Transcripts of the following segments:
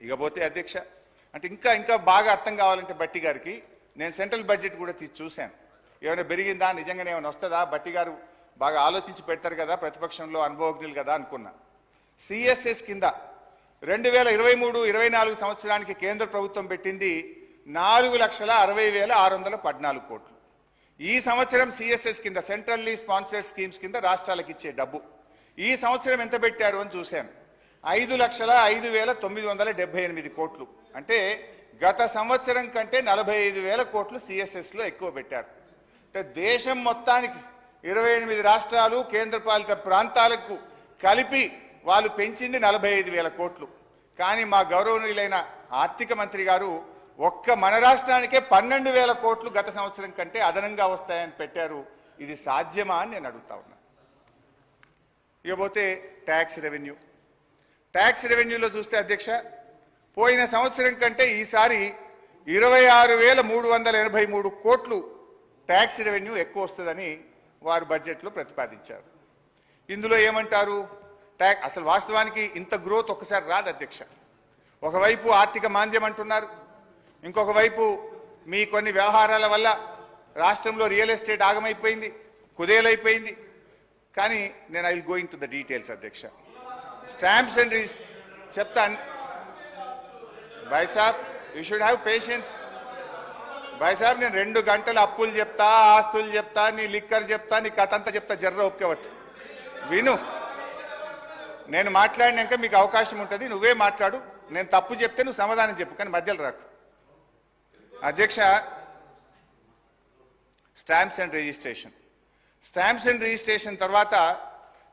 ఇకపోతే అధ్యక్ష అంటే ఇంకా ఇంకా బాగా అర్థం కావాలంటే బట్టి గారికి నేను సెంట్రల్ బడ్జెట్ కూడా తీసి చూశాను. ఏమైనా పెరిగిందా? నిజంగానే ఏమైనా వస్తుందా? బట్టి గారు బాగా ఆలోచించి పెడతారు కదా ప్రతిపక్షంలో అనుభవజ్ఞులు కదా అనుకున్నా. సిఎస్ఎస్ కింద రెండు వేల ఇరవై మూడు ఇరవై నాలుగు సంవత్సరానికి కేంద్ర ప్రభుత్వం పెట్టింది నాలుగు లక్షల అరవై వేల ఆరు వందల పద్నాలుగు కోట్లు. ఈ సంవత్సరం సిఎస్ఎస్ కింద సెంట్రల్లీ స్పాన్సర్డ్ స్కీమ్స్ కింద రాష్ట్రాలకు ఇచ్చే డబ్బు. ఈ సంవత్సరం ఎంత పెట్టారు అని చూశాను. ఐదు లక్షల ఐదు వేల తొమ్మిది వందల డెబ్బై ఎనిమిది కోట్లు. అంటే గత సంవత్సరం కంటే నలభై ఐదు వేల కోట్లు సిఎస్ఎస్లో ఎక్కువ పెట్టారు. అంటే దేశం మొత్తానికి ఇరవై ఎనిమిది రాష్ట్రాలు కేంద్రపాలిత ప్రాంతాలకు కలిపి వాళ్ళు పెంచింది నలభై ఐదు వేల కోట్లు. కానీ మా గౌరవనీయులైన ఆర్థిక మంత్రి గారు ఒక్క మన రాష్ట్రానికే పన్నెండు వేల కోట్లు గత సంవత్సరం కంటే అదనంగా వస్తాయని పెట్టారు. ఇది సాధ్యమా అని నేను అడుగుతా ఉన్నా. ఇకపోతే ట్యాక్స్ రెవెన్యూ. ట్యాక్స్ రెవెన్యూలో చూస్తే అధ్యక్ష పోయిన సంవత్సరం కంటే ఈసారి ఇరవై ఆరు వేల మూడు వందల ఎనభై మూడు కోట్లు ట్యాక్స్ రెవెన్యూ ఎక్కువ వస్తుందని వారు బడ్జెట్లో ప్రతిపాదించారు. ఇందులో ఏమంటారు? ట్యాక్ అసలు వాస్తవానికి ఇంత గ్రోత్ ఒకసారి రాదు అధ్యక్ష. ఒకవైపు ఆర్థిక మాంద్యం అంటున్నారు ఇంకొక వైపు మీ కొన్ని వ్యవహారాల వల్ల రాష్ట్రంలో రియల్ ఎస్టేట్ ఆగమైపోయింది కుదేలైపోయింది. కానీ నేను I will going to the details అధ్యక్ష. స్టాంప్స్ అండ్ చెప్తాను బైసాబ్ యూ షుడ్ హ్యావ్ పేషెన్స్ బైసాబ్ నేను రెండు గంటలు అప్పులు చెప్తా ఆస్తులు చెప్తా నీ లిక్కర్ చెప్తా నీ కథ అంతా చెప్తా జర్ర ఒప్పుకోవట్టు విను నేను మాట్లాడినాక మీకు అవకాశం ఉంటుంది నువ్వే మాట్లాడు నేను తప్పు చెప్తే నువ్వు సమాధానం చెప్పు కానీ మధ్యలో రాకు అధ్యక్ష stamps and registration stamps and registration తర్వాత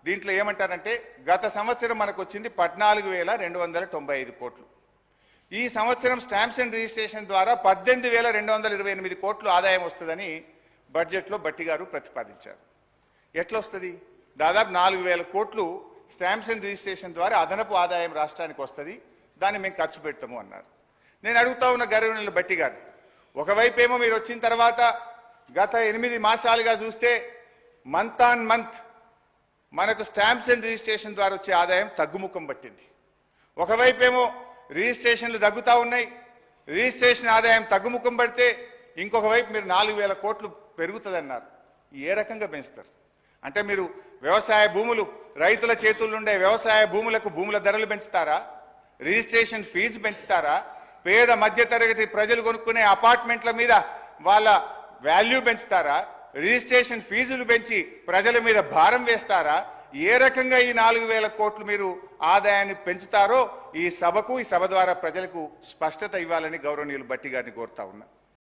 దీంట్లో ఏమంటారంటే గత సంవత్సరం మనకు వచ్చింది పద్నాలుగు వేల రెండు వందల తొంభై ఐదు కోట్లు. ఈ సంవత్సరం స్టాంప్స్ అండ్ రిజిస్ట్రేషన్ ద్వారా పద్దెనిమిది వేల రెండు వందల ఇరవై ఎనిమిది కోట్లు ఆదాయం వస్తుందని బడ్జెట్లో బట్టి గారు ప్రతిపాదించారు. ఎట్లొస్తుంది? దాదాపు నాలుగు వేల కోట్లు స్టాంప్స్ అండ్ రిజిస్ట్రేషన్ ద్వారా అదనపు ఆదాయం రాష్ట్రానికి వస్తుంది దాన్ని మేము ఖర్చు పెడతాము అన్నారు. నేను అడుగుతా ఉన్న గర్వనీయులు బట్టి గారు ఒకవైపు ఏమో మీరు వచ్చిన తర్వాత గత ఎనిమిది మాసాలుగా చూస్తే మంత్ ఆన్ మంత్ మనకు స్టాంప్స్ అండ్ రిజిస్ట్రేషన్ ద్వారా వచ్చే ఆదాయం తగ్గుముఖం పట్టింది. ఒకవైపేమో రిజిస్ట్రేషన్లు తగ్గుతూ ఉన్నాయి. రిజిస్ట్రేషన్ ఆదాయం తగ్గుముఖం పడితే ఇంకొక వైపు మీరు నాలుగు వేల కోట్లు పెరుగుతుందన్నారు. ఏ రకంగా పెంచుతారు? అంటే మీరు వ్యవసాయ భూములు రైతుల చేతుల్లో ఉండే వ్యవసాయ భూములకు భూముల ధరలు పెంచుతారా? Registration fee పెంచుతారా? పేద మధ్యతరగతి ప్రజలు కొనుక్కునే అపార్ట్మెంట్ల మీద వాళ్ళ వాల్యూ పెంచుతారా? రిజిస్ట్రేషన్ ఫీజులు పెంచి ప్రజల మీద భారం వేస్తారా? ఏ రకంగా ఈ నాలుగు వేల కోట్లు మీరు ఆదాయాన్ని పెంచుతారో ఈ సభకు ఈ సభ ద్వారా ప్రజలకు స్పష్టత ఇవ్వాలని గౌరవనీయులు బట్టి గారిని కోరుతా ఉన్నా.